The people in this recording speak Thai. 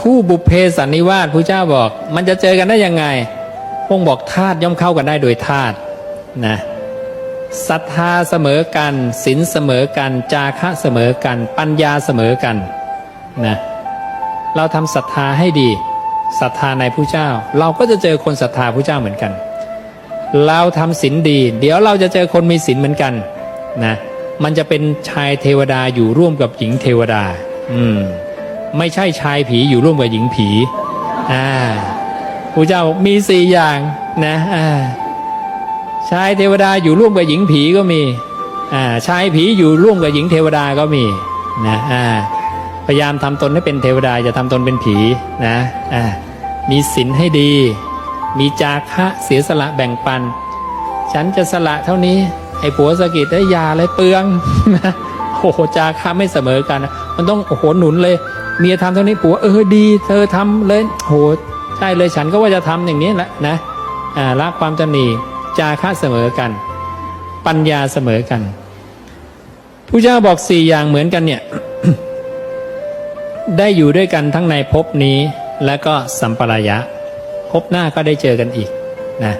คู่บุพเพสันนิวาสพระเจ้าบอก มันจะเจอกันได้ยังไงพงค์บอกธาตุย่อมเข้ากันได้โดยธาตุนะศรัทธาเสมอกันศีลเสมอกัน จาคะเสมอกัน ปัญญาเสมอกันนะเราทำศรัทธาให้ดีศรัทธาในพระเจ้า เราก็จะเจอคนศรัทธาพระเจ้าเหมือนกัน เราทำศีลดี เดี๋ยวเราจะเจอคนมีศีลเหมือนกันนะมันจะเป็นชายเทวดาอยู่ร่วมกับหญิงเทวดา อืม ไม่ใช่ชายผีอยู่ร่วมกับหญิงผีอ่าพระเจ้ามีสี่อย่างนะอ่าชายเทวดาอยู่ร่วมกับหญิงผีก็มีอ่าชายผีอยู่ร่วมกับหญิงเทวดาก็มีนะอ่าพยายามทำตนให้เป็นเทวดาจะทำตนเป็นผีนะอ่ามีศีลให้ดี มีจาคะเสียสละแบ่งปัน ฉันจะสละเท่านี้ไอ้ผัวสะกิดได้ยาอะไรเปลืองโอ้โหจาคะไม่เสมอกัน มันต้องโอ้โหหนุนเลย เมียทำเท่านี้ผัวเออดี เธอทำเลยโหใช่เลยฉันก็ว่าจะทำอย่างนี้แหละนะอ่าละความตนีจาคะเสมอกัน ปัญญาเสมอกันผู้เจ้าบอกสี่อย่างเหมือนกันเนี่ย ได้อยู่ด้วยกันทั้งในภพนี้และก็สัมปรายะภพหน้าก็ได้เจอกันอีกนะ